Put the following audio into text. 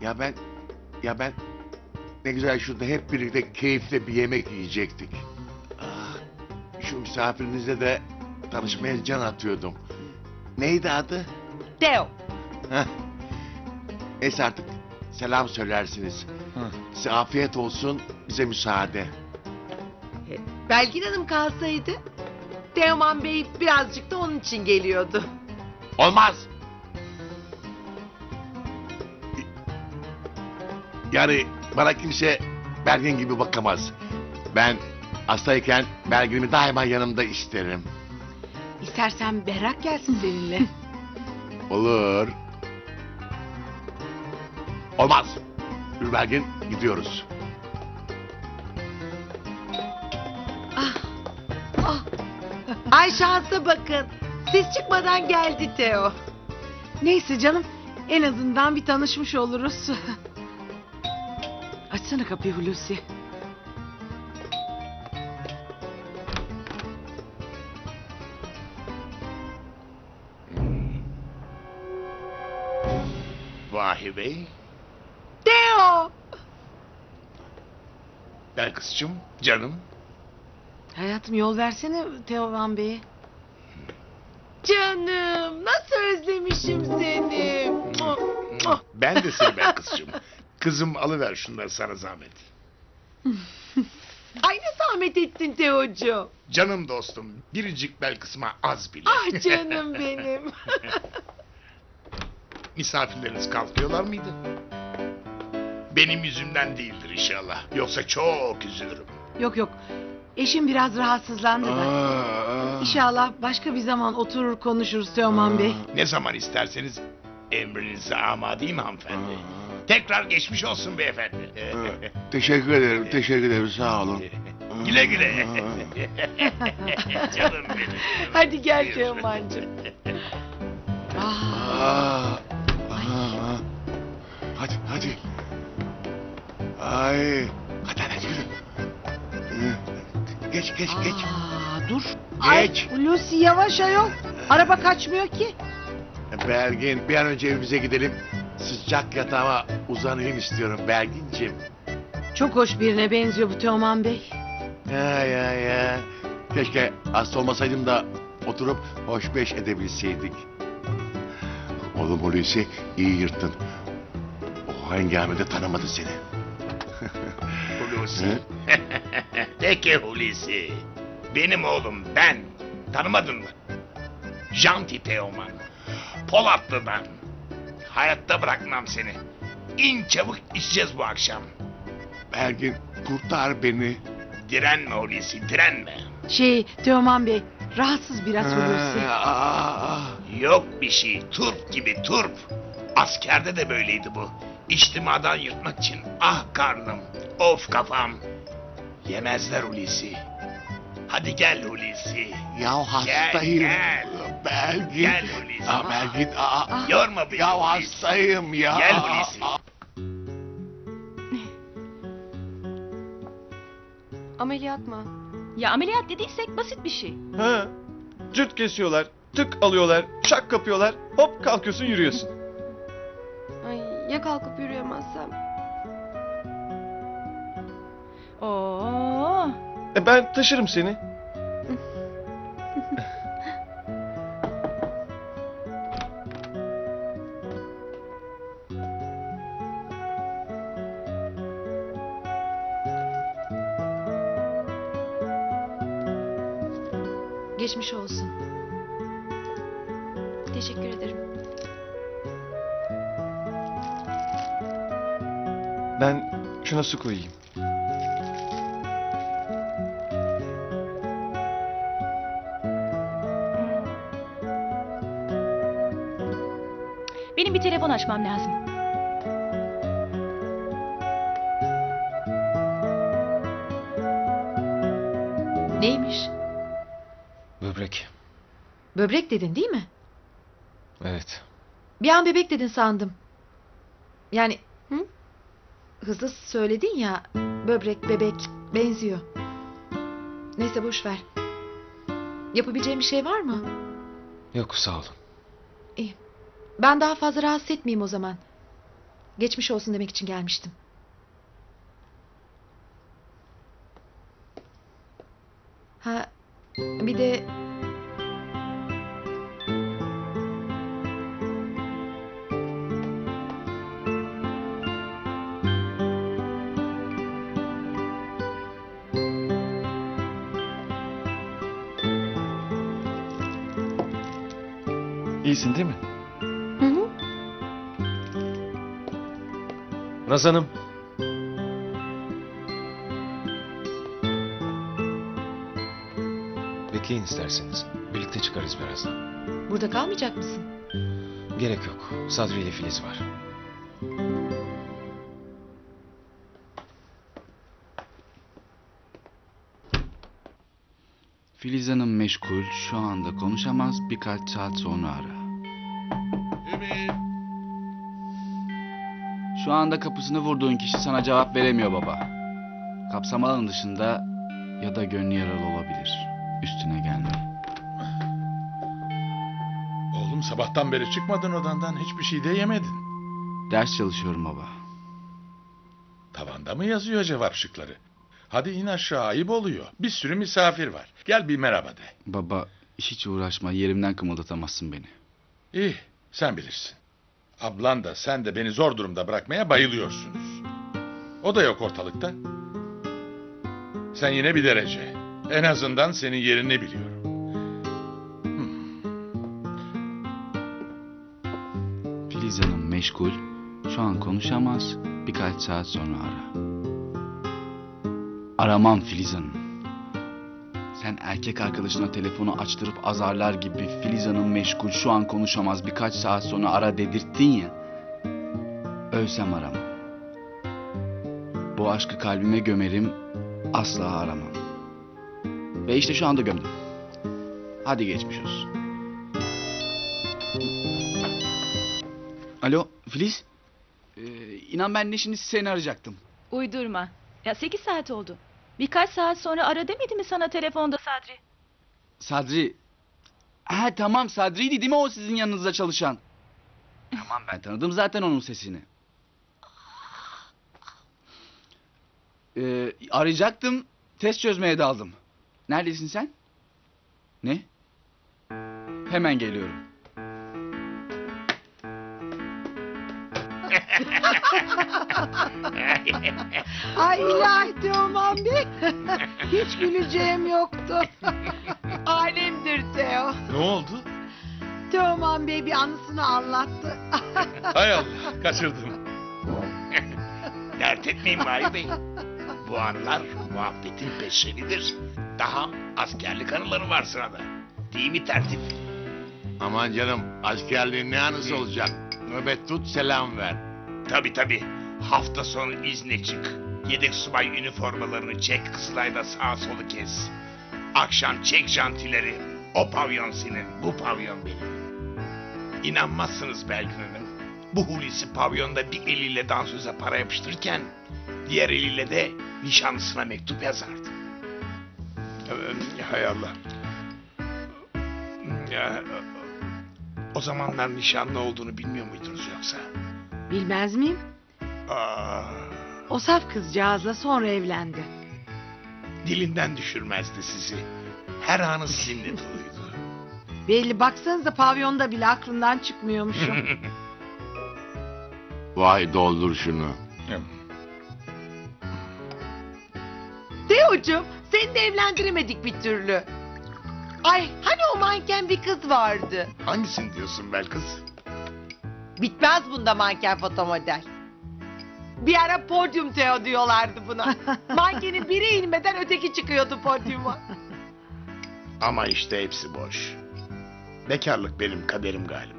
Ya ben ya ben ne güzel şurada hep birlikte keyifle bir yemek yiyecektik. Ah, şu misafirinizle de tanışmaya can atıyordum. Neydi adı? Teo. Heh. Neyse artık selam söylersiniz. Size afiyet olsun, bize müsaade. Belgin Hanım kalsaydı Teoman Bey birazcık da onun için geliyordu. Olmaz. Yani bana kimse Belgin gibi bakamaz. Ben hastayken Belgin'imi daima yanımda isterim. İstersen Berrak gelsin seninle. Olur. Olmaz. Yürü Belgin gidiyoruz. Ay şansa bakın. Siz çıkmadan geldi Teo. Neyse canım en azından bir tanışmış oluruz. Açsana kapıyı Hulusi. Vahi Bey. Teo. Ben kızcığım, canım. Hayatım yol versene Teoman Bey'e. Canım nasıl özlemişim seni. Ben de seni ben kızcığım. Kızım alıver şunları sana zahmet. Ay ne zahmet ettin Teocuğum. Canım dostum biricik bel kısma az bile. Ah canım benim. Misafirleriniz kalkıyorlar mıydı? Benim yüzümden değildir inşallah. Yoksa çok üzülürüm. Yok yok eşim biraz rahatsızlandı da. Aa, İnşallah başka bir zaman oturur konuşuruz Teoman Bey. Ne zaman isterseniz emrinize amadeyim hanımefendi. Tekrar geçmiş olsun beyefendi. Teşekkür ederim, teşekkür ederim. Sağ olun. güle güle. Canım benim. Hadi gel. Teoman'cığım. Ah, Aa, aa, hadi, hadi. Ay, hadi hadi yürü. Geç, geç, geç. aa, dur. Geç. Hulusi yavaş ayol. Araba kaçmıyor ki. Belgin, bir an önce evimize gidelim. Sıcak yatağıma uzanayım istiyorum Belgin'cim. Çok hoş birine benziyor bu Teoman Bey. Ya ya ya. Keşke hasta olmasaydım da oturup hoş beş edebilseydik. Oğlum Hulusi iyi yırttın. O hengamede tanımadı seni. Hulusi. Peki Hulusi. Benim oğlum ben. Tanımadın mı? Janti Teoman. Polatlı'dan. Hayatta bırakmam seni. İn çabuk içeceğiz bu akşam. Belgin kurtar beni. Direnme Hulusi direnme. Şey Teoman Bey rahatsız biraz Hulusi. Yok bir şey. Turp gibi turp. Askerde de böyleydi bu. İçtimadan yırtmak için. Ah karnım. Of kafam. Yemezler Hulusi. Hadi gel Hulusi. Ya hastayım. gel. Belgin. Gel Hulusi. Aa, Belgin. Aa, Yorma beni ya Hulusi. hastayım ya. Gel Hulusi. Ameliyat mı? Ya ameliyat dediysek basit bir şey. Ha. Cırt kesiyorlar, tık alıyorlar, şak kapıyorlar, hop kalkıyorsun yürüyorsun. Ay ya kalkıp yürüyemezsem? Oo. E ben taşırım seni. Geçmiş olsun. Teşekkür ederim. Ben şuna su koyayım. Benim bir telefon açmam lazım. Neymiş? Böbrek. Böbrek dedin değil mi? Evet. Bir an bebek dedin sandım. Yani Hı? hızlı söyledin ya böbrek bebek benziyor. Neyse boş ver. Yapabileceğim bir şey var mı? Yok sağ olun. Ben daha fazla rahatsız etmeyeyim o zaman. Geçmiş olsun demek için gelmiştim. Ha bir de İyisin değil mi? Hı hı. Naz Hanım. Bekleyin isterseniz. Birlikte çıkarız birazdan. burada kalmayacak mısın? Gerek yok. Sadri ile Filiz var. Filiz Hanım meşgul, şu anda konuşamaz, birkaç saat sonra ara. Ümit. Şu anda kapısını vurduğun kişi sana cevap veremiyor baba. Kapsam alanı dışında ya da gönlü yaralı olabilir. Üstüne gelme. Oğlum sabahtan beri çıkmadın odandan hiçbir şey de yemedin. Ders çalışıyorum baba. Tavanda mı yazıyor cevap şıkları? Hadi in aşağı ayıp oluyor. Bir sürü misafir var. Gel bir merhaba de. Baba hiç uğraşma, yerimden kımıldatamazsın beni. İyi sen bilirsin. Ablan da sen de beni zor durumda bırakmaya bayılıyorsunuz. O da yok ortalıkta. Sen yine bir derece. En azından senin yerini biliyorum. Filiz Hanım meşgul, şu an konuşamaz, birkaç saat sonra ara. Aramam Filiz Hanım. Sen erkek arkadaşına telefonu açtırıp azarlar gibi Filiz Hanım meşgul, şu an konuşamaz, birkaç saat sonra ara dedirttin ya. Ölsem aramam. Bu aşkı kalbime gömerim, asla aramam. Ve işte şu anda gömdüm. Hadi geçmiş olsun. Alo Filiz. Ee, inan ben de şimdi seni arayacaktım. Uydurma. Ya 8 saat oldu. Birkaç saat sonra ara demedi mi sana telefonda Sadri? Sadri. Ha tamam Sadri'ydi değil mi o sizin yanınızda çalışan? Tamam ben tanıdım zaten onun sesini. Ee, arayacaktım. Test çözmeye daldım. Neredesin sen? Ne? Hemen geliyorum. Ay ilahi Teoman Bey. Hiç güleceğim yoktu. Alemdir Teo. Ne oldu? Teoman Bey bir anısını anlattı. Hay Allah kaçırdım. Dert etmeyin Mahir Bey. Bu anlar muhabbetin peşinidir. Daha askerlik anıları var sırada. Değil mi tertip? Aman canım askerliğin ne anısı olacak? Nöbet tut selam ver. Tabi tabi. Hafta sonu izne çık. Yedek subay üniformalarını çek Kızılay'da sağa solu kes. Akşam çek jantileri. O pavyon senin, bu pavyon benim. İnanmazsınız Belgin Hanım. Bu Hulusi pavyonda bir eliyle dansöze para yapıştırırken... ...diğer eliyle de nişanlısına mektup yazardı. Ee, Hay Allah. Ya, o zamanlar nişanlı olduğunu bilmiyor muydunuz yoksa? Bilmez miyim? Aa, O saf kızcağızla sonra evlendi. dilinden düşürmezdi sizi. Her anı sizinle doluydu. Belli baksanıza pavyonda bile aklından çıkmıyormuşum. Vay doldur şunu. Teocuğum seni de evlendiremedik bir türlü. Ay hani o manken bir kız vardı. Hangisini diyorsun Belkıs? Bitmez bunda manken fotomodel. Bir ara podyum Teo diyorlardı buna. Mankenin biri inmeden öteki çıkıyordu podyuma. Ama işte hepsi boş. Bekarlık benim kaderim galiba.